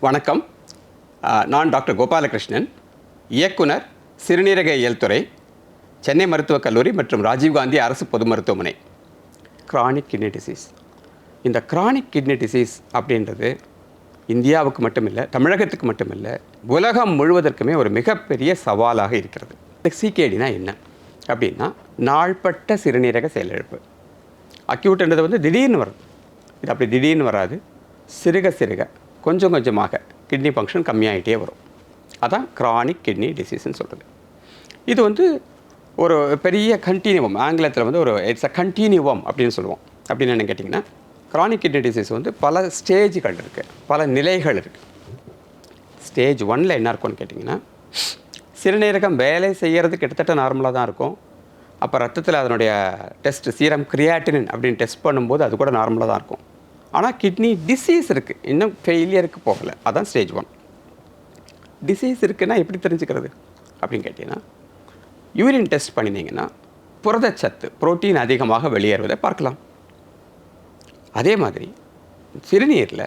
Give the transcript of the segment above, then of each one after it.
வணக்கம். நான் டாக்டர் கோபாலகிருஷ்ணன் இயக்குனர் சிறுநீரக இயல்துறை சென்னை மருத்துவக் கல்லூரி மற்றும் ராஜீவ்காந்தி அரசு பொது மருத்துவமனை. கிரானிக் கிட்னி டிசீஸ் இந்த கிரானிக் கிட்னி டிசீஸ் அப்படின்றது இந்தியாவுக்கு மட்டுமில்லை தமிழகத்துக்கு மட்டுமில்லை உலகம் முழுவதற்குமே ஒரு மிகப்பெரிய சவாலாக இருக்கிறது. இந்த சிகேடினா என்ன? அப்படின்னா நாள்பட்ட சிறுநீரக செயலிழப்பு. அக்யூட்ன்றது வந்து திடீர்னு வரும். இது அப்படி திடீர்னு வராது. சிறுக சிறுக. கொஞ்சம் கொஞ்சமாக கிட்னி ஃபங்க்ஷன் கம்மியாகிட்டே வரும். அதான் க்ரானிக் கிட்னி டிசீஸ்னு சொல்கிறது இது வந்து ஒரு பெரிய கண்டினியூவம் ஆங்கிலத்தில் வந்து ஒரு இட்ஸ் அ கண்டினியூவம் அப்படின்னு சொல்லுவோம். அப்படின்னு என்ன கேட்டிங்கன்னா க்ரானிக் கிட்னி டிசீஸ் வந்து பல ஸ்டேஜ்கள் இருக்குது பல நிலைகள் இருக்குது ஸ்டேஜ் ஒன்னில் என்ன இருக்கும்னு கேட்டிங்கன்னா சிறுநீரகம் வேலை செய்கிறது கிட்டத்தட்ட நார்மலாக தான் இருக்கும். அப்போ ரத்தத்தில் அதனுடைய டெஸ்ட் சீரம் கிரியாட்டினின் அப்படின்னு டெஸ்ட் பண்ணும்போது அது கூட நார்மலாக தான் இருக்கும். ஆனால் கிட்னி டிசீஸ் இருக்குது இன்னும் ஃபெயிலியருக்கு போகலை. அதான் ஸ்டேஜ் ஒன் டிசீஸ் இருக்குன்னா எப்படி தெரிஞ்சுக்கிறது? அப்படின்னு கேட்டிங்கன்னா யூரின் டெஸ்ட் பண்ணினீங்கன்னா புரதச்சத்து புரோட்டீன் அதிகமாக வெளியேறுவதை பார்க்கலாம். அதே மாதிரி சிறுநீரில்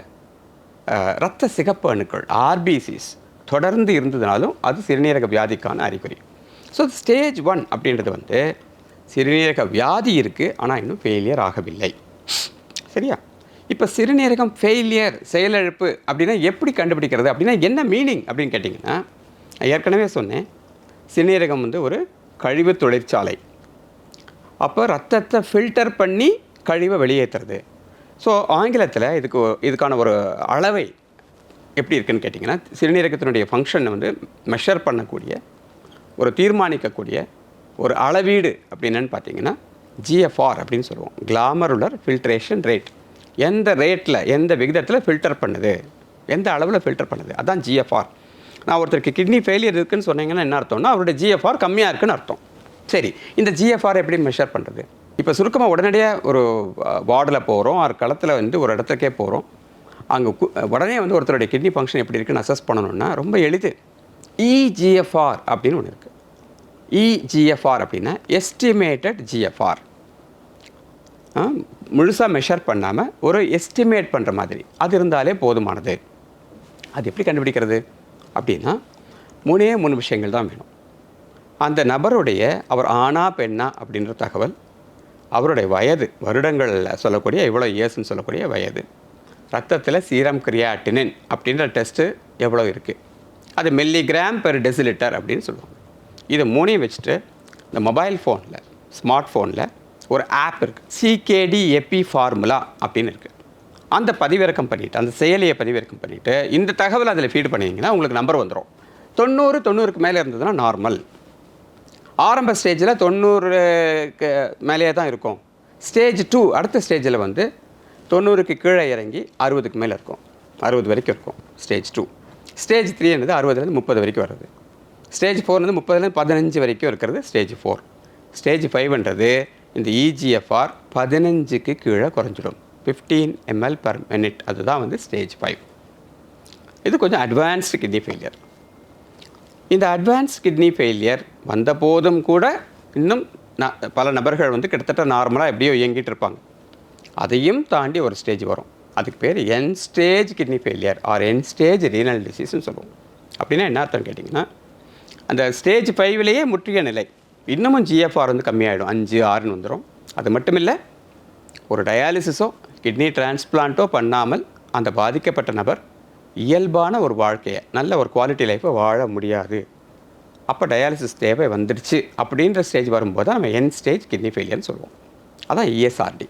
இரத்த சிகப்பு அணுக்கள் ஆர்பிசிஸ் தொடர்ந்து இருந்ததுனாலும் அது சிறுநீரக வியாதிக்கான அறிகுறி. ஸோ ஸ்டேஜ் ஒன் அப்படின்றது வந்து சிறுநீரக வியாதி இருக்குது ஆனால் இன்னும் ஃபெயிலியர் ஆகவில்லை. சரியா? இப்போ சிறுநீரகம் ஃபெயிலியர் செயலிழப்பு அப்படின்னா எப்படி கண்டுபிடிக்கிறது? அப்படின்னா என்ன மீனிங் அப்படின்னு கேட்டிங்கன்னா நான் ஏற்கனவே சொன்னேன். சிறுநீரகம் வந்து ஒரு கழிவு தொழிற்சாலை. அப்போ ரத்தத்தை ஃபில்டர் பண்ணி கழிவை வெளியேற்றுறது ஸோ ஆங்கிலத்தில் இதுக்கு இதுக்கான ஒரு அளவை எப்படி இருக்குன்னு கேட்டிங்கன்னா சிறுநீரகத்தினுடைய ஃபங்க்ஷனை வந்து மெஷர் பண்ணக்கூடிய ஒரு தீர்மானிக்கக்கூடிய ஒரு அளவீடு அப்படின்னு பார்த்தீங்கன்னா ஜிஎஃப்ஆர் அப்படின்னு சொல்லுவோம். கிளாமருலர் ஃபில்ட்ரேஷன் ரேட் எந்த ரேட்டில் எந்த விகிதத்தில் ஃபில்டர் பண்ணுது? எந்த அளவில் ஃபில்டர் பண்ணுது? அதான் ஜிஎஃப்ஆர் நான் ஒருத்தருக்கு கிட்னி ஃபெயிலியர் இருக்குதுன்னு சொன்னீங்கன்னா என்ன அர்த்தம்னா அவருடைய ஜிஎஃப்ஆர் கம்மியாக இருக்குன்னு அர்த்தம். சரி இந்த ஜிஎஃப்ஆர் எப்படி மெஷர் பண்ணுறது இப்போ சுருக்கமாக உடனடியாக ஒரு வார்டில் போகிறோம் ஒரு களத்தில் வந்து ஒரு இடத்துக்கே போகிறோம் அங்கே உடனே வந்து ஒருத்தருடைய கிட்னி ஃபங்க்ஷன் எப்படி இருக்குன்னு அசஸ் பண்ணணும்னா ரொம்ப எளிது. இஜிஎஃப்ஆர் அப்படின்னு ஒன்று இருக்குது இஜிஎஃப்ஆர் அப்படின்னா எஸ்டிமேட்டட் ஜிஎஃப்ஆர் முழுசாக மெஷர் பண்ணாமல் ஒரு எஸ்டிமேட் பண்ணுற மாதிரி. அது இருந்தாலே போதுமானது. அது எப்படி கண்டுபிடிக்கிறது? அப்படின்னா மூணே மூணு விஷயங்கள் தான் வேணும். அந்த நபருடைய அவர் ஆணா பெண்ணா அப்படின்ற தகவல் அவருடைய வயது வருடங்களில் சொல்லக்கூடிய இவ்வளோ இயர்ஸ்ன்னு சொல்லக்கூடிய வயது ரத்தத்தில் சீரம் கிரியாட்டினின் அப்படின்ற டெஸ்ட்டு எவ்வளோ இருக்குது அது மில்லிகிராம் பெர் டெசிலிட்டர் அப்படின்னு சொல்லுவாங்க. இது மூணையும் வச்சுட்டு இந்த மொபைல் ஃபோனில் ஸ்மார்ட் ஃபோனில் ஒரு ஆப் இருக்குது சிகேடி எபி ஃபார்முலா அப்படின்னு இருக்குது அந்த பதிவிறக்கம் பண்ணிவிட்டு அந்த செயலியை பதிவிறக்கம் பண்ணிவிட்டு இந்த தகவல் அதில் ஃபீட் பண்ணிங்கன்னா உங்களுக்கு நம்பர் வந்துடும் தொண்ணூறு தொண்ணூறுக்கு மேலே இருந்ததுன்னா நார்மல் ஆரம்ப ஸ்டேஜில் தொண்ணூறுக்கு மேலேயே தான் இருக்கும். ஸ்டேஜ் டூ அடுத்த ஸ்டேஜில் வந்து தொண்ணூறுக்கு கீழே இறங்கி அறுபதுக்கு மேலே இருக்கும். அறுபது வரைக்கும் இருக்கும் ஸ்டேஜ் டூ ஸ்டேஜ் த்ரீன்றது அறுபதுலேருந்து முப்பது வரைக்கும் வருது. ஸ்டேஜ் ஃபோர்னது முப்பதுலேருந்து பதினஞ்சு வரைக்கும் இருக்கிறது ஸ்டேஜ் ஃபோர் ஸ்டேஜ் ஃபைவ்ன்றது இந்த இஜிஎஃப்ஆர் பதினஞ்சுக்கு கீழே குறைஞ்சிடும். ஃபிஃப்டீன் எம்எல் பர் மினிட் அதுதான் வந்து ஸ்டேஜ் ஃபைவ் இது கொஞ்சம் அட்வான்ஸ்டு கிட்னி ஃபெயிலியர் இந்த அட்வான்ஸ் கிட்னி ஃபெயிலியர் வந்த போதும் கூட இன்னும் பல நபர்கள் வந்து கிட்டத்தட்ட நார்மலாக எப்படியோ இயங்கிட்டு இருப்பாங்க. அதையும் தாண்டி ஒரு ஸ்டேஜ் வரும். அதுக்கு பேர் end stage kidney failure or end stage renal டிசீஸ்னு சொல்லுவோம். அப்படின்னா என்ன அர்த்தம் கேட்டிங்கன்னா அந்த ஸ்டேஜ் ஃபைவ்லேயே முற்றிய நிலை. இன்னமும் ஜிஎஃப்ஆர் வந்து கம்மியாகிடும் அஞ்சு ஆறுன்னு வந்துடும் அது மட்டும் இல்லை ஒரு டயாலிசிஸோ கிட்னி டிரான்ஸ்பிளான்ட்டோ பண்ணாமல் அந்த பாதிக்கப்பட்ட நபர் இயல்பான ஒரு வாழ்க்கையை நல்ல ஒரு குவாலிட்டி லைஃப்பை வாழ முடியாது. அப்போ டயாலிசிஸ் தேவை வந்துடுச்சு. அப்படின்ற ஸ்டேஜ் வரும்போது தான் நம்ம என் ஸ்டேஜ் கிட்னி ஃபெயிலியர்னு சொல்லுவோம். அதான் இஎஸ்ஆர்டி